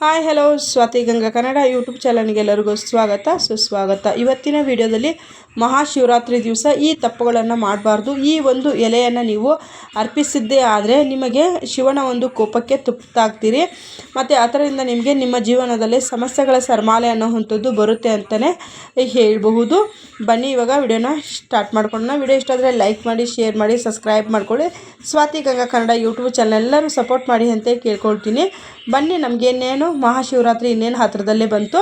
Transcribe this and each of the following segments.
Hi, hello, Swathi Ganga Kannada YouTube ಚಾನಲ್ಗೆ ಎಲ್ಲರಿಗೂ ಸ್ವಾಗತ, ಸುಸ್ವಾಗತ. ಇವತ್ತಿನ ವಿಡಿಯೋದಲ್ಲಿ ಮಹಾಶಿವರಾತ್ರಿ ದಿವಸ ಈ ತಪ್ಪುಗಳನ್ನು ಮಾಡಬಾರ್ದು. ಈ ಒಂದು ಎಲೆಯನ್ನು ನೀವು ಅರ್ಪಿಸಿದ್ದೇ ಆದರೆ ನಿಮಗೆ ಶಿವನ ಒಂದು ಕೋಪಕ್ಕೆ ತುಪ್ತಾಗ್ತೀರಿ ಮತ್ತು ಅದರಿಂದ ನಿಮಗೆ ನಿಮ್ಮ ಜೀವನದಲ್ಲಿ ಸಮಸ್ಯೆಗಳ ಸರ್ಮಾಲೆ ಅನ್ನೋವಂಥದ್ದು ಬರುತ್ತೆ ಅಂತಲೇ ಹೇಳಬಹುದು. ಬನ್ನಿ, ಇವಾಗ ವಿಡಿಯೋನ ಸ್ಟಾರ್ಟ್ ಮಾಡ್ಕೊಳ್ಳೋಣ. ವಿಡಿಯೋ ಇಷ್ಟ ಆದರೆ ಲೈಕ್ ಮಾಡಿ, ಶೇರ್ ಮಾಡಿ, ಸಬ್ಸ್ಕ್ರೈಬ್ ಮಾಡ್ಕೊಳ್ಳಿ. ಸ್ವಾತಿ ಗಂಗಾ ಕನ್ನಡ ಯೂಟ್ಯೂಬ್ ಚಾನಲ್ ಎಲ್ಲರೂ ಸಪೋರ್ಟ್ ಮಾಡಿ ಅಂತ ಕೇಳ್ಕೊಳ್ತೀನಿ. ಬನ್ನಿ ನಮಗೇನೇನು ಮಹಾಶಿವರಾತ್ರಿ ಇನ್ನೇನು ಹತ್ತಿರದಲ್ಲೇ ಬಂತು.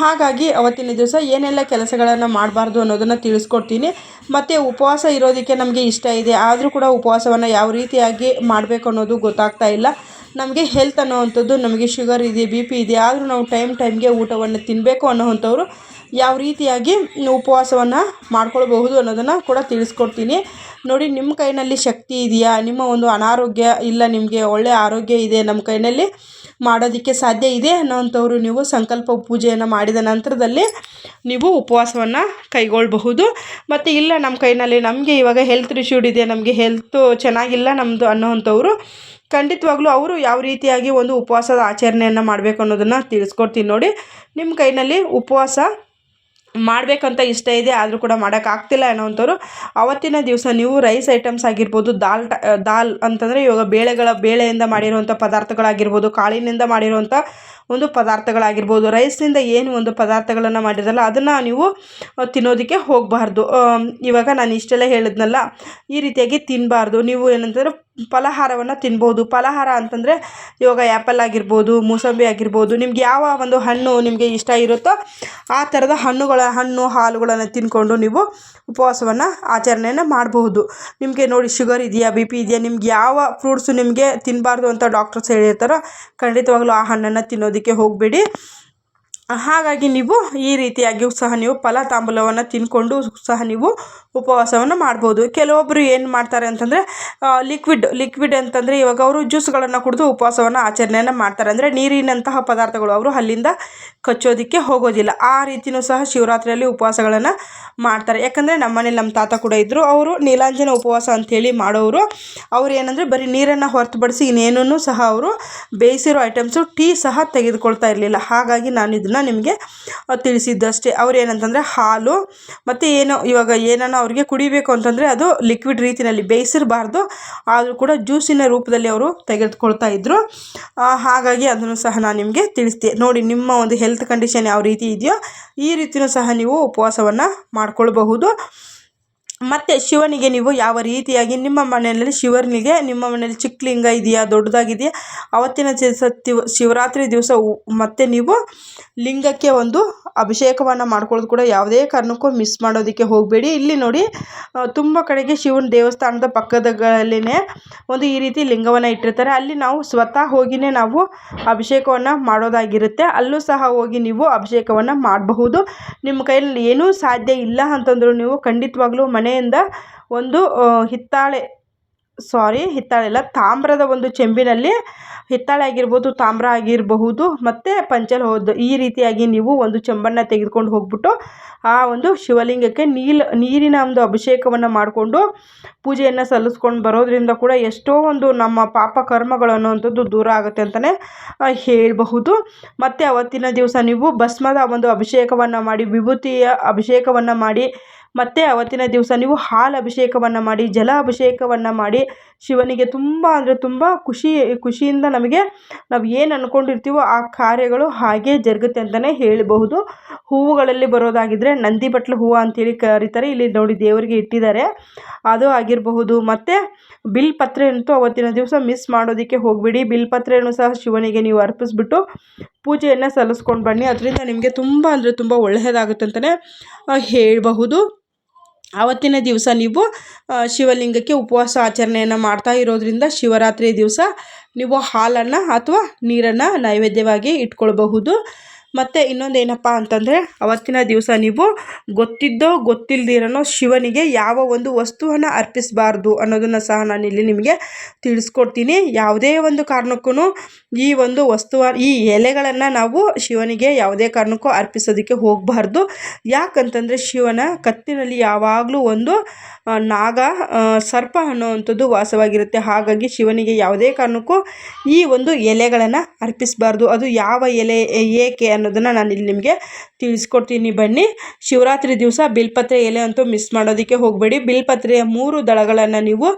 ಹಾಗಾಗಿ ಅವತ್ತಿನ ದಿವಸ ಏನೆಲ್ಲ ಕೆಲಸಗಳನ್ನು ಮಾಡಬಾರ್ದು ಅನ್ನೋದನ್ನು ತಿಳಿಸ್ಕೊಡ್ತೀನಿ. ಮತ್ತು ಉಪವಾಸ ಇರೋದಕ್ಕೆ ನಮಗೆ ಇಷ್ಟ ಇದೆ. ಆದರೂ ಕೂಡ ಉಪವಾಸವನ್ನು ಯಾವ ರೀತಿಯಾಗಿ ಮಾಡಬೇಕು ಅನ್ನೋದು ಗೊತ್ತಾಗ್ತಾ ಇಲ್ಲ. ನಮಗೆ ಹೆಲ್ತ್ ಅನ್ನೋವಂಥದ್ದು ನಮಗೆ ಶುಗರ್ ಇದೆ ಬಿ ಪಿ ಇದೆ. ಆದರೂ ನಾವು ಟೈಮ್ ಟೈಮ್ಗೆ ಊಟವನ್ನು ತಿನ್ನಬೇಕು ಅನ್ನೋವಂಥವ್ರು ಯಾವ ರೀತಿಯಾಗಿ ಉಪವಾಸವನ್ನು ಮಾಡ್ಕೊಳ್ಬಹುದು ಅನ್ನೋದನ್ನು ಕೂಡ ತಿಳಿಸ್ಕೊಡ್ತೀನಿ. ನೋಡಿ ನಿಮ್ಮ ಕೈನಲ್ಲಿ ಶಕ್ತಿ ಇದೆಯಾ? ನಿಮ್ಮ ಒಂದು ಅನಾರೋಗ್ಯ ಇಲ್ಲ, ನಿಮಗೆ ಒಳ್ಳೆಯ ಆರೋಗ್ಯ ಇದೆ ನಮ್ಮ ಕೈಯಲ್ಲಿ ಮಾಡೋದಕ್ಕೆ ಸಾಧ್ಯ ಇದೆ ಅನ್ನೋವಂಥವ್ರು ನೀವು ಸಂಕಲ್ಪ ಪೂಜೆಯನ್ನು ಮಾಡಿದ ನಂತರದಲ್ಲಿ ನೀವು ಉಪವಾಸವನ್ನು ಕೈಗೊಳ್ಳಬಹುದು ಮತ್ತು ಇಲ್ಲ ನಮ್ಮ ಕೈನಲ್ಲಿ ನಮಗೆ ಇವಾಗ ಹೆಲ್ತ್ ಇಶ್ಯೂಡ್ ಇದೆ, ನಮಗೆ ಹೆಲ್ತ್ ಚೆನ್ನಾಗಿಲ್ಲ ನಮ್ಮದು ಅನ್ನೋವಂಥವ್ರು ಖಂಡಿತವಾಗ್ಲೂ ಅವರು ಯಾವ ರೀತಿಯಾಗಿ ಒಂದು ಉಪವಾಸದ ಆಚರಣೆಯನ್ನು ಮಾಡಬೇಕು ಅನ್ನೋದನ್ನು ತಿಳಿಸ್ಕೊಡ್ತೀನಿ ನೋಡಿ. ನಿಮ್ಮ ಕೈನಲ್ಲಿ ಉಪವಾಸ ಮಾಡಬೇಕಂತ ಇಷ್ಟ ಇದೆ, ಆದರೂ ಕೂಡ ಮಾಡೋಕ್ಕಾಗ್ತಿಲ್ಲ ಅನ್ನೋವಂಥವ್ರು ಅವತ್ತಿನ ದಿವಸ ನೀವು ರೈಸ್ ಐಟಮ್ಸ್ ಆಗಿರ್ಬೋದು, ದಾಲ್ ದಾಲ್ ಅಂತಂದರೆ ಇವಾಗ ಬೇಳೆಗಳ, ಬೇಳೆಯಿಂದ ಮಾಡಿರುವಂಥ ಪದಾರ್ಥಗಳಾಗಿರ್ಬೋದು, ಕಾಳಿನಿಂದ ಮಾಡಿರುವಂಥ ಒಂದು ಪದಾರ್ಥಗಳಾಗಿರ್ಬೋದು, ರೈಸ್ನಿಂದ ಏನು ಒಂದು ಪದಾರ್ಥಗಳನ್ನು ಮಾಡಿರಲ್ಲ ಅದನ್ನು ನೀವು ತಿನ್ನೋದಕ್ಕೆ ಹೋಗಬಾರ್ದು. ಇವಾಗ ನಾನು ಇಷ್ಟೆಲ್ಲ ಹೇಳಿದ್ನಲ್ಲ, ಈ ರೀತಿಯಾಗಿ ತಿನ್ನಬಾರ್ದು ನೀವು ಏನಂತಂದರೆ ಫಲಹಾರವನ್ನು ತಿನ್ಬೋದು. ಫಲಹಾರ ಅಂತಂದರೆ ಇವಾಗ ಆ್ಯಪಲ್ ಆಗಿರ್ಬೋದು, ಮೂಸಂಬಿ ಆಗಿರ್ಬೋದು, ನಿಮ್ಗೆ ಯಾವ ಒಂದು ಹಣ್ಣು ನಿಮಗೆ ಇಷ್ಟ ಇರುತ್ತೋ ಆ ಥರದ ಹಣ್ಣುಗಳ, ಹಣ್ಣು, ಹಾಲುಗಳನ್ನು ತಿನ್ಕೊಂಡು ನೀವು ಉಪವಾಸವನ್ನು, ಆಚರಣೆಯನ್ನು ಮಾಡಬಹುದು. ನಿಮಗೆ ನೋಡಿ, ಶುಗರ್ ಇದೆಯಾ, ಬಿ ಪಿ ಇದೆಯಾ, ನಿಮ್ಗೆ ಯಾವ ಫ್ರೂಟ್ಸು ನಿಮಗೆ ತಿನ್ನಬಾರ್ದು ಅಂತ ಡಾಕ್ಟರ್ಸ್ ಹೇಳಿರ್ತಾರೋ, ಖಂಡಿತವಾಗ್ಲೂ ಆ ಹಣ್ಣನ್ನು ತಿನ್ನೋದಕ್ಕೆ ಹೋಗಬೇಡಿ. ಹಾಗಾಗಿ ನೀವು ಈ ರೀತಿಯಾಗಿಯೂ ಸಹ ನೀವು ಫಲ ತಾಂಬೂಲವನ್ನು ತಿಂದ್ಕೊಂಡು ಸಹ ನೀವು ಉಪವಾಸವನ್ನು ಮಾಡ್ಬೋದು. ಕೆಲವೊಬ್ಬರು ಏನು ಮಾಡ್ತಾರೆ ಅಂತಂದರೆ ಲಿಕ್ವಿಡ್ ಲಿಕ್ವಿಡ್ ಅಂತಂದರೆ ಇವಾಗ ಅವರು ಜ್ಯೂಸ್ಗಳನ್ನು ಕುಡಿದು ಉಪವಾಸವನ್ನು ಆಚರಣೆಯನ್ನು ಮಾಡ್ತಾರೆ. ಅಂದರೆ ನೀರಿನಂತಹ ಪದಾರ್ಥಗಳು ಅವರು ಅಲ್ಲಿಂದ ಕಚ್ಚೋದಕ್ಕೆ ಹೋಗೋದಿಲ್ಲ. ಆ ರೀತಿಯೂ ಸಹ ಶಿವರಾತ್ರಿಯಲ್ಲಿ ಉಪವಾಸಗಳನ್ನು ಮಾಡ್ತಾರೆ. ಯಾಕಂದರೆ ನಮ್ಮ ಮನೇಲಿ ನಮ್ಮ ತಾತ ಕೂಡ ಇದ್ದರು ಅವರು ನೀಲಾಂಜನ ಉಪವಾಸ ಅಂಥೇಳಿ ಮಾಡೋರು ಅವ್ರು ಏನಂದರೆ ಬರೀ ನೀರನ್ನು ಹೊರತುಪಡಿಸಿ ಇನ್ನೇನೂ ಸಹ ಅವರು ಬೇಯಿಸಿರೋ ಐಟಮ್ಸು ಟೀ ಸಹ ತೆಗೆದುಕೊಳ್ತಾ ಇರಲಿಲ್ಲ. ಹಾಗಾಗಿ ನಾನು ಇದನ್ನು ನಿಮಗೆ ತಿಳಿಸಿದ್ದಷ್ಟೇ. ಅವ್ರು ಏನಂತಂದರೆ ಹಾಲು, ಮತ್ತು ಏನು ಇವಾಗ ಏನನ್ನು ಅವ್ರಿಗೆ ಕುಡಿಬೇಕು ಅಂತಂದರೆ ಅದು ಲಿಕ್ವಿಡ್ ರೀತಿಯಲ್ಲಿ ಬೇಯಿಸಿರಬಾರ್ದು. ಆದರೂ ಕೂಡ ಜ್ಯೂಸಿನ ರೂಪದಲ್ಲಿ ಅವರು ತೆಗೆದುಕೊಳ್ತಾ ಇದ್ದರು ಹಾಗಾಗಿ ಅದನ್ನು ಸಹ ನಾನು ನಿಮಗೆ ತಿಳಿಸ್ತೀನಿ ನೋಡಿ, ನಿಮ್ಮ ಒಂದು ಹೆಲ್ತ್ ಕಂಡೀಷನ್ ಯಾವ ರೀತಿ ಇದೆಯೋ ಈ ರೀತಿಯೂ ಸಹ ನೀವು ಉಪವಾಸವನ್ನು ಮಾಡ್ಕೊಳ್ಬಹುದು. ಮತ್ತು ಶಿವನಿಗೆ ನೀವು ಯಾವ ರೀತಿಯಾಗಿ ನಿಮ್ಮ ಮನೆಯಲ್ಲಿ ಶಿವನಿಗೆ, ನಿಮ್ಮ ಮನೆಯಲ್ಲಿ ಚಿಕ್ಕ ಲಿಂಗ ಇದೆಯಾ, ದೊಡ್ಡದಾಗಿದೆಯಾ, ಅವತ್ತಿನ ದಿವಸ ಶಿವರಾತ್ರಿ ದಿವಸ ಮತ್ತೆ ನೀವು ಲಿಂಗಕ್ಕೆ ಒಂದು ಅಭಿಷೇಕವನ್ನು ಮಾಡ್ಕೊಳ್ಳೋದು ಕೂಡ ಯಾವುದೇ ಕಾರಣಕ್ಕೂ ಮಿಸ್ ಮಾಡೋದಕ್ಕೆ ಹೋಗಬೇಡಿ. ಇಲ್ಲಿ ನೋಡಿ ತುಂಬ ಕಡೆಗೆ ಶಿವನ ದೇವಸ್ಥಾನದ ಪಕ್ಕದಲ್ಲಿನೇ ಒಂದು ಈ ರೀತಿ ಲಿಂಗವನ್ನು ಇಟ್ಟಿರ್ತಾರೆ. ಅಲ್ಲಿ ನಾವು ಸ್ವತಃ ಹೋಗಿಯೇ ನಾವು ಅಭಿಷೇಕವನ್ನು ಮಾಡೋದಾಗಿರುತ್ತೆ. ಅಲ್ಲೂ ಸಹ ಹೋಗಿ ನೀವು ಅಭಿಷೇಕವನ್ನು ಮಾಡಬಹುದು. ನಿಮ್ಮ ಕೈಯಲ್ಲಿ ಏನೂ ಸಾಧ್ಯ ಇಲ್ಲ ಅಂತಂದರೂ ನೀವು ಖಂಡಿತವಾಗ್ಲೂ ಮನೆಯಿಂದ ಒಂದು ಹಿತ್ತಾಳೆ ಸಾರಿ ಹಿತ್ತಾಳೆ ಅಲ್ಲ ತಾಮ್ರದ ಒಂದು ಚೆಂಬಿನಲ್ಲಿ ಹಿತ್ತಾಳೆ ಆಗಿರ್ಬೋದು, ತಾಮ್ರ ಆಗಿರಬಹುದು, ಮತ್ತು ಪಂಚಲ್ ಹೋದ, ಈ ರೀತಿಯಾಗಿ ನೀವು ಒಂದು ಚೆಂಬನ್ನು ತೆಗೆದುಕೊಂಡು ಹೋಗ್ಬಿಟ್ಟು ಆ ಒಂದು ಶಿವಲಿಂಗಕ್ಕೆ ನೀಲ್, ನೀರಿನ ಒಂದು ಅಭಿಷೇಕವನ್ನು ಮಾಡಿಕೊಂಡು ಪೂಜೆಯನ್ನು ಸಲ್ಲಿಸ್ಕೊಂಡು ಬರೋದರಿಂದ ಕೂಡ ಎಷ್ಟೋ ಒಂದು ನಮ್ಮ ಪಾಪ ಕರ್ಮಗಳು ಅನ್ನುವಂಥದ್ದು ದೂರ ಆಗುತ್ತೆ ಅಂತಲೇ ಹೇಳಬಹುದು. ಮತ್ತು ಅವತ್ತಿನ ದಿವಸ ನೀವು ಭಸ್ಮದ ಒಂದು ಅಭಿಷೇಕವನ್ನು ಮಾಡಿ, ವಿಭೂತಿಯ ಅಭಿಷೇಕವನ್ನು ಮಾಡಿ ಮತ್ತು ಅವತ್ತಿನ ದಿವಸ ನೀವು ಹಾಲು ಅಭಿಷೇಕವನ್ನು ಮಾಡಿ, ಜಲ ಅಭಿಷೇಕವನ್ನು ಮಾಡಿ ಶಿವನಿಗೆ ತುಂಬ ಅಂದರೆ ತುಂಬ ಖುಷಿ, ಖುಷಿಯಿಂದ ನಮಗೆ ನಾವು ಏನು ಅಂದ್ಕೊಂಡಿರ್ತೀವೋ ಆ ಕಾರ್ಯಗಳು ಹಾಗೇ ಜರುಗುತ್ತೆ ಅಂತಲೇ ಹೇಳಬಹುದು. ಹೂವುಗಳಲ್ಲಿ ಬರೋದಾಗಿದ್ದರೆ ನಂದಿ ಬಟ್ಲು ಹೂವು ಅಂತೇಳಿ ಕರೀತಾರೆ. ಇಲ್ಲಿ ನೋಡಿ ದೇವರಿಗೆ ಇಟ್ಟಿದ್ದಾರೆ. ಅದು ಆಗಿರಬಹುದು. ಮತ್ತು ಬಿಲ್ಪತ್ರೆ ಅಂತೂ ಅವತ್ತಿನ ದಿವಸ ಮಿಸ್ ಮಾಡೋದಕ್ಕೆ ಹೋಗಬೇಡಿ. ಪತ್ರೆಯನ್ನು ಸಹ ಶಿವನಿಗೆ ನೀವು ಅರ್ಪಿಸ್ಬಿಟ್ಟು ಪೂಜೆಯನ್ನು ಸಲ್ಲಿಸ್ಕೊಂಡು ಬನ್ನಿ. ಅದರಿಂದ ನಿಮಗೆ ತುಂಬ ಅಂದರೆ ತುಂಬ ಒಳ್ಳೆಯದಾಗುತ್ತೆ ಅಂತಲೇ ಹೇಳಬಹುದು. ಆವತ್ತಿನ ದಿವಸ ನೀವು ಶಿವಲಿಂಗಕ್ಕೆ ಉಪವಾಸ ಆಚರಣೆಯನ್ನು ಮಾಡ್ತಾ ಇರೋದರಿಂದ ಶಿವರಾತ್ರಿ ದಿವಸ ನೀವು ಹಾಲನ್ನು ಅಥವಾ ನೀರನ್ನು ನೈವೇದ್ಯವಾಗಿ ಇಟ್ಕೊಳ್ಬಹುದು. ಮತ್ತು ಇನ್ನೊಂದು ಏನಪ್ಪ ಅಂತಂದರೆ ಅವತ್ತಿನ ದಿವಸ ನೀವು ಗೊತ್ತಿದ್ದೋ ಗೊತ್ತಿಲ್ಲದಿರೋ ಶಿವನಿಗೆ ಯಾವ ಒಂದು ವಸ್ತುವನ್ನು ಅರ್ಪಿಸಬಾರ್ದು ಅನ್ನೋದನ್ನು ಸಹ ನಾನಿಲ್ಲಿ ನಿಮಗೆ ತಿಳಿಸ್ಕೊಡ್ತೀನಿ. ಯಾವುದೇ ಒಂದು ಕಾರಣಕ್ಕೂ ಈ ಒಂದು ವಸ್ತುವ, ಈ ಎಲೆಗಳನ್ನು ನಾವು ಶಿವನಿಗೆ ಯಾವುದೇ ಕಾರಣಕ್ಕೂ ಅರ್ಪಿಸೋದಕ್ಕೆ ಹೋಗಬಾರ್ದು. ಯಾಕಂತಂದರೆ ಶಿವನ ಕತ್ತಿನಲ್ಲಿ ಯಾವಾಗಲೂ ಒಂದು ನಾಗ ಸರ್ಪ ಅನ್ನೋವಂಥದ್ದು ವಾಸವಾಗಿರುತ್ತೆ. ಹಾಗಾಗಿ ಶಿವನಿಗೆ ಯಾವುದೇ ಕಾರಣಕ್ಕೂ ಈ ಒಂದು ಎಲೆಗಳನ್ನು ಅರ್ಪಿಸಬಾರ್ದು. ಅದು ಯಾವ ಎಲೆ, ಏಕೆ ಅನ್ನೋದನ್ನು ನಾನು ಇಲ್ಲಿ ನಿಮಗೆ ತಿಳಿಸ್ಕೊಡ್ತೀನಿ ಬನ್ನಿ. ಶಿವರಾತ್ರಿ ದಿವಸ ಬಿಲ್ಪತ್ರೆ ಎಲೆ ಅಂತೂ ಮಿಸ್ ಮಾಡೋದಕ್ಕೆ ಹೋಗಬೇಡಿ. ಬಿಲ್ಪತ್ರೆಯ ಮೂರು ದಳಗಳನ್ನು ನೀವು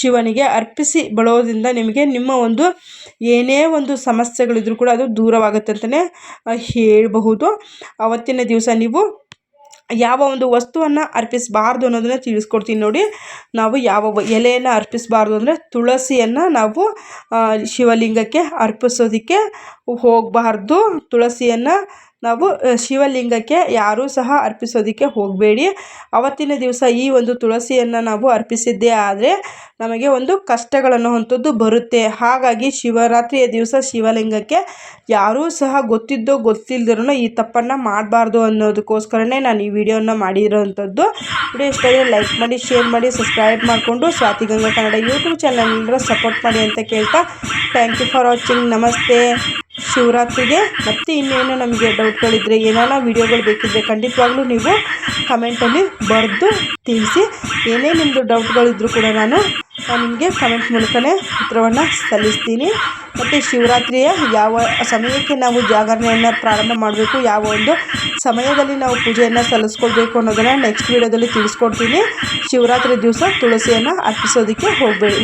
ಶಿವನಿಗೆ ಅರ್ಪಿಸಿ ಬಳೋದ್ರಿಂದ ನಿಮಗೆ ನಿಮ್ಮ ಒಂದು ಏನೇ ಒಂದು ಸಮಸ್ಯೆಗಳಿದ್ರೂ ಕೂಡ ಅದು ದೂರವಾಗುತ್ತೆ ಅಂತಲೇ ಹೇಳಬಹುದು. ಅವತ್ತಿನ ದಿವಸ ನೀವು ಯಾವ ಒಂದು ವಸ್ತುವನ್ನು ಅರ್ಪಿಸಬಾರ್ದು ಅನ್ನೋದನ್ನ ತಿಳಿಸ್ಕೊಡ್ತೀನಿ ನೋಡಿ. ನಾವು ಯಾವ ಎಲೆಯನ್ನು ಅರ್ಪಿಸಬಾರ್ದು ಅಂದರೆ ತುಳಸಿಯನ್ನು ನಾವು ಶಿವಲಿಂಗಕ್ಕೆ ಅರ್ಪಿಸೋದಕ್ಕೆ ಹೋಗಬಾರ್ದು. ತುಳಸಿಯನ್ನು ನಾವು ಶಿವಲಿಂಗಕ್ಕೆ ಯಾರೂ ಸಹ ಅರ್ಪಿಸೋದಕ್ಕೆ ಹೋಗಬೇಡಿ. ಅವತ್ತಿನ ದಿವಸ ಈ ಒಂದು ತುಳಸಿಯನ್ನು ನಾವು ಅರ್ಪಿಸಿದ್ದೇ ಆದರೆ ನಮಗೆ ಒಂದು ಕಷ್ಟಗಳನ್ನು ಅಂಥದ್ದು ಬರುತ್ತೆ. ಹಾಗಾಗಿ ಶಿವರಾತ್ರಿಯ ದಿವಸ ಶಿವಲಿಂಗಕ್ಕೆ ಯಾರೂ ಸಹ ಗೊತ್ತಿದ್ದೋ ಗೊತ್ತಿಲ್ಲದಿರೋ ಈ ತಪ್ಪನ್ನು ಮಾಡಬಾರ್ದು ಅನ್ನೋದಕ್ಕೋಸ್ಕರನೇ ನಾನು ಈ ವಿಡಿಯೋನ ಮಾಡಿರೋವಂಥದ್ದು ವಿಡಿಯೋ ಇಷ್ಟ ಲೈಕ್ ಮಾಡಿ, ಶೇರ್ ಮಾಡಿ, ಸಬ್ಸ್ಕ್ರೈಬ್ ಮಾಡಿಕೊಂಡು Swathi Ganga Kannada YouTube channel support ಮಾಡಿ ಅಂತ ಕೇಳ್ತಾ. Thank you for watching. ನಮಸ್ತೆ. ಶಿವರಾತ್ರಿಗೆ. ಮತ್ತೆ ಇನ್ನೇನು ನಮಗೆ ಡೌಟ್ಗಳಿದ್ದರೆ ಏನಾನ ವೀಡಿಯೋಗಳು ಬೇಕಿದ್ದರೆ ಖಂಡಿತವಾಗ್ಲೂ ನೀವು ಕಮೆಂಟಲ್ಲಿ ಬರೆದು ತಿಳಿಸಿ. ಏನೇ ನಿಮ್ಮದು ಡೌಟ್ಗಳಿದ್ದರೂ ಕೂಡ ನಾನು ನಿಮಗೆ ಕಮೆಂಟ್ ಮೂಲಕನೇ ಉತ್ತರವನ್ನು ಸಲ್ಲಿಸ್ತೀನಿ. ಮತ್ತು ಶಿವರಾತ್ರಿಯ ಯಾವ ಸಮಯಕ್ಕೆ ನಾವು ಜಾಗರಣೆಯನ್ನು ಪ್ರಾರಂಭ ಮಾಡಬೇಕು, ಯಾವ ಒಂದು ಸಮಯದಲ್ಲಿ ನಾವು ಪೂಜೆಯನ್ನು ಸಲ್ಲಿಸ್ಕೊಳ್ಬೇಕು ಅನ್ನೋದನ್ನು ನೆಕ್ಸ್ಟ್ ವೀಡಿಯೋದಲ್ಲಿ ತಿಳಿಸ್ಕೊಡ್ತೀನಿ. ಶಿವರಾತ್ರಿ ದಿವಸ ತುಳಸಿಯನ್ನು ಅರ್ಪಿಸೋದಕ್ಕೆ ಹೋಗಬೇಡಿ.